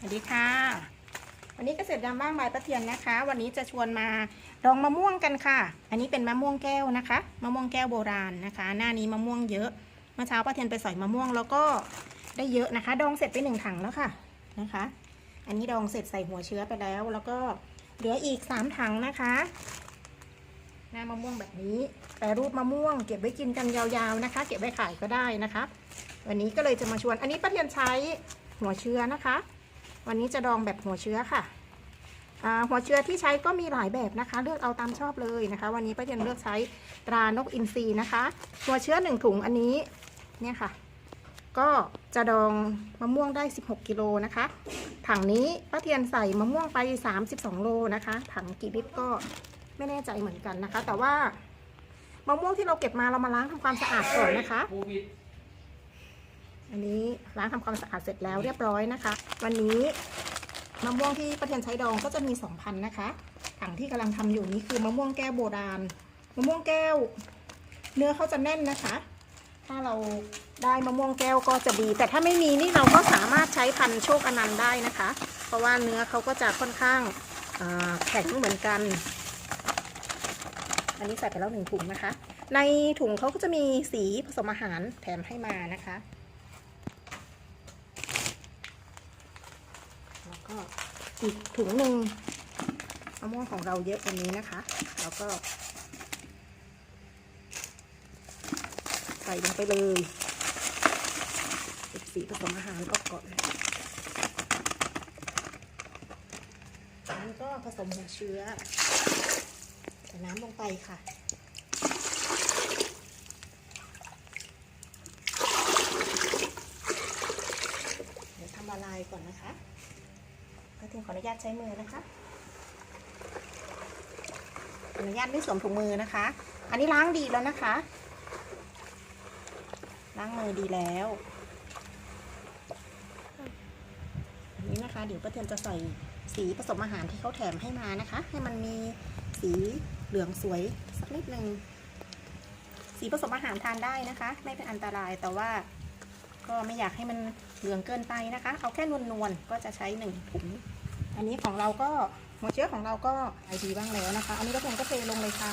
สวัสดีค่ะ วันนี้เกษตรยามว่างใบประเทียนนะคะ วันนี้จะชวนมาดองมะม่วงกันค่ะ อันนี้เป็นมะม่วงแก้วนะคะ มะม่วงแก้วโบราณนะคะ หน้านี้มะม่วงเยอะเมื่อเช้าป้าเทียนไปสอยมะม่วงแล้วก็ได้เยอะนะคะ ดองเสร็จไปหนึ่งถังแล้วค่ะนะคะ อันนี้ดองเสร็จใส่หัวเชื้อไปแล้ว แล้วก็เหลืออีกสามถังนะคะ หน้ามะม่วงแบบนี้แปรรูปมะม่วง เก็บไว้กินกันยาวๆนะคะ เก็บไว้ขายก็ได้นะคะ วันนี้ก็เลยจะมาชวน อันนี้ป้าเทียนใช้หัวเชื้อนะคะ วันนี้จะดองแบบหัวเชื้อค่ะ หัวเชื้อที่ใช้ก็มีหลายแบบนะคะ เลือกเอาตามชอบเลยนะคะ วันนี้ป้าเทียนเลือกใช้ตรานกอินทรีนะคะ หัวเชื้อหนึ่งถุงอันนี้เนี่ยค่ะ ก็จะดองมะม่วงได้ 16 กิโลนะคะ ถังนี้ป้าเทียนใส่มะม่วงไป 32 โลนะคะ ถังกี่ลิตรก็ไม่แน่ใจเหมือนกันนะคะ แต่ว่ามะม่วงที่เราเก็บมาเรามาล้างทำความสะอาดก่อนนะคะ อันนี้ล้างทำความสะอาดเสร็จแล้วเรียบร้อยนะคะ วันนี้มะม่วงที่ป้าเทียนใช้ดองก็จะมี2,000นะคะถังที่กำลังทำอยู่นี้คือมะม่วงแก้วโบราณมะม่วงแก้ว เนื้อเขาจะแน่นนะคะ ถ้าเราได้มะม่วงแก้วก็จะดี แต่ถ้าไม่มีนี่เราก็สามารถใช้พันโชคอนันต์ได้นะคะ เพราะว่าเนื้อเขาก็จะค่อนข้างแข็งเหมือนกัน อันนี้ใส่ไปแล้วหนึ่งถุงนะคะ ในถุงเขาก็จะมีสีผสมอาหารแถมให้มานะคะ แล้ว ก็อีกถุงหนึ่งมะม่วงของเราเยอะกว่านี้นะคะ แล้วก็ ใส่ลงไปเลยสีผสมอาหารออกก่อนจากนั้นก็ผสมหัวเชื้อใส่น้ำลงไปค่ะ เดี๋ยวทำละลายก่อนนะคะ ก็ถึงขออนุญาตใช้มือนะคะขออนุญาตไม่สวมถุงมือนะคะ อันนี้ล้างดีแล้วนะคะ ล้างมือดีแล้วอันนี้นะคะ เดี๋ยวป้าเทียนจะใส่สีผสมอาหารที่เขาแถมให้มานะคะ ให้มันมีสีเหลืองสวยสักนิดหนึ่งสีผสมอาหารทานได้นะคะ ไม่เป็นอันตรายแต่ว่าก็ไม่อยากให้มัน เหลืองเกินไปนะคะ เอาแค่นวลๆก็จะใช้หนึ่งถุง อันนี้ของเราก็หัวเชื้อของเราก็ไอดีบ้างแล้วนะคะ อันนี้ก็เป็นก็เทลงเลยค่ะ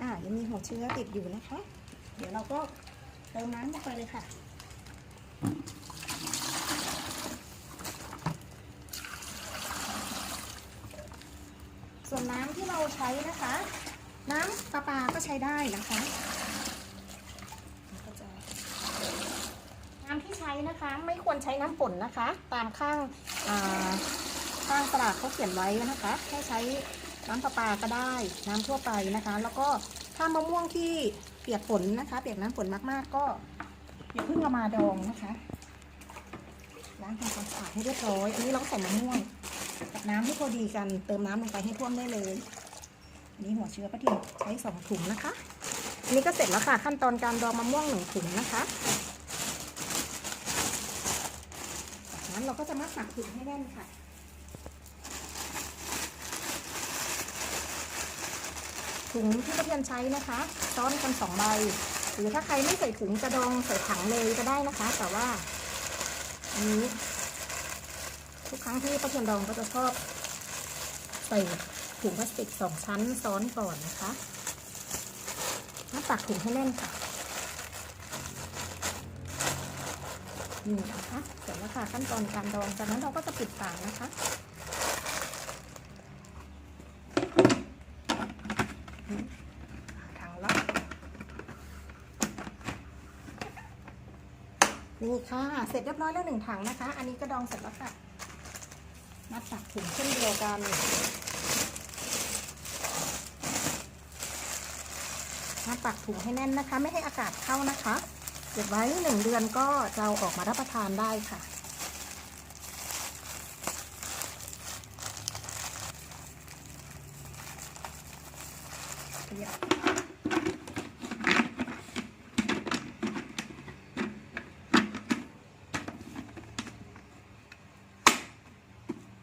อ่ายังมีหัวเชื้อติดอยู่นะคะ เดี๋ยวเราก็เติมน้ำลงไปเลยค่ะส่วนน้ำที่เราใช้นะคะ น้ำประปาก็ใช้ได้นะคะแล้วก็จะน้ำ ที่ใช้นะคะ ไม่ควรใช้น้ำฝนนะคะ ตามข้างข้างตลาดเขาเขียนไว้นะคะให้ใช้น้ำประปาก็ได้ น้ำทั่วไปนะคะ แล้วก็ถ้ามะม่วงที่เปียกฝนนะคะ เปียกน้ำฝนมากๆก็อย่าเพิ่งเอามาดองนะคะล้างทำความสะอาดให้เรียบร้อยอันนี้เราใส่มะม่วงกับน้ำให้พอดีกัน เติมน้ำลงไปให้ท่วมได้เลยอันนี้หัวเชื้อป้าทิมใช้สองถุงนะคะ อันนี้ก็เสร็จแล้วค่ะ ขั้นตอนการดองมะม่วงหนึ่งถุงนะคะจาก นั้นเราก็จะมัดปากถุงให้แน่นค่ะ ถุงที่ป้าเทียนใช้นะคะซ้อนกันสองใบ หรือถ้าใครไม่ใส่ถุงจะดองใส่ถังเลยก็ได้นะคะ แต่ว่าอันนี้ทุกครั้งที่ป้าเทียนดองก็จะชอบใส่ถุงพลาสติกสองชั้นซ้อนก่อนนะคะแล้วปักถุงให้แน่นค่ะ นี่นะคะเสร็จแล้วค่ะขั้นตอนการดองจากนั้นเราก็จะปิดฝานะคะถังละนี่ค่ะ เสร็จเรียบร้อยแล้วหนึ่งถังนะคะ อันนี้ก็ดองเสร็จแล้วค่ะมัดปากถุงเช่นเดียวกันมัดปากถุงให้แน่นนะคะ ไม่ให้อากาศเข้านะคะ เก็บไว้หนึ่งเดือนก็จะเอาออกมารับประทานได้ค่ะ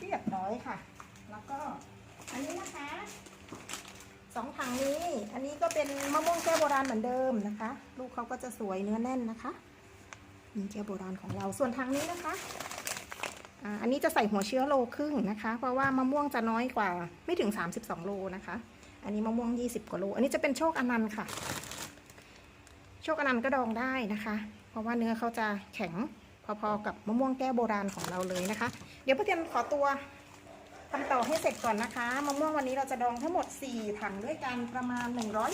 เรียบร้อยค่ะ แล้วก็อันนี้นะคะ สองถังนี้ อันนี้ก็เป็นมะม่วงแก้วโบราณเหมือนเดิมนะคะ ลูกเขาก็จะสวยเนื้อแน่นนะคะนี่แก้วโบราณของเรา ส่วนทางนี้นะคะอันนี้จะใส่หัวเชื้อโลครึ่งนะคะ เพราะว่ามะม่วงจะน้อยกว่าไม่ถึง 32 โลนะคะ อันนี้มะม่วง 20กว่าโล อันนี้จะเป็นโชคอนันต์ค่ะ โชคอนันต์ก็ดองได้นะคะ เพราะว่าเนื้อเขาจะแข็งพอๆกับมะม่วงแก้วโบราณของเราเลยนะคะ เดี๋ยวพ่อเทียนขอตัว ทำต่อให้เสร็จก่อนนะคะมะม่วงวันนี้เราจะดองทั้งหมด 4 ถังด้วยกันประมาณ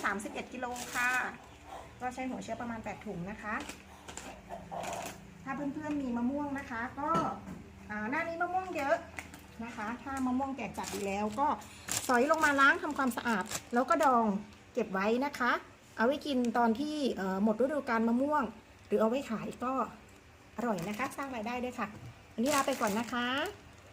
131 กิโลค่ะ ก็ใช้หัวเชื้อประมาณ 8 ถุงนะคะ ถ้าเพื่อนๆมีมะม่วงนะคะ ก็อ่าหน้านี้มะม่วงเยอะนะคะ ถ้ามะม่วงแก่จัดดีแล้วก็สอยลงมาล้างทำความสะอาด แล้วก็ดองเก็บไว้นะคะ เอาไว้กินตอนที่หมดฤดูกาลมะม่วง หรือเอาไว้ขายก็อร่อยนะคะ สร้างรายได้ด้วยค่ะ วันนี้ลาไปก่อนนะคะ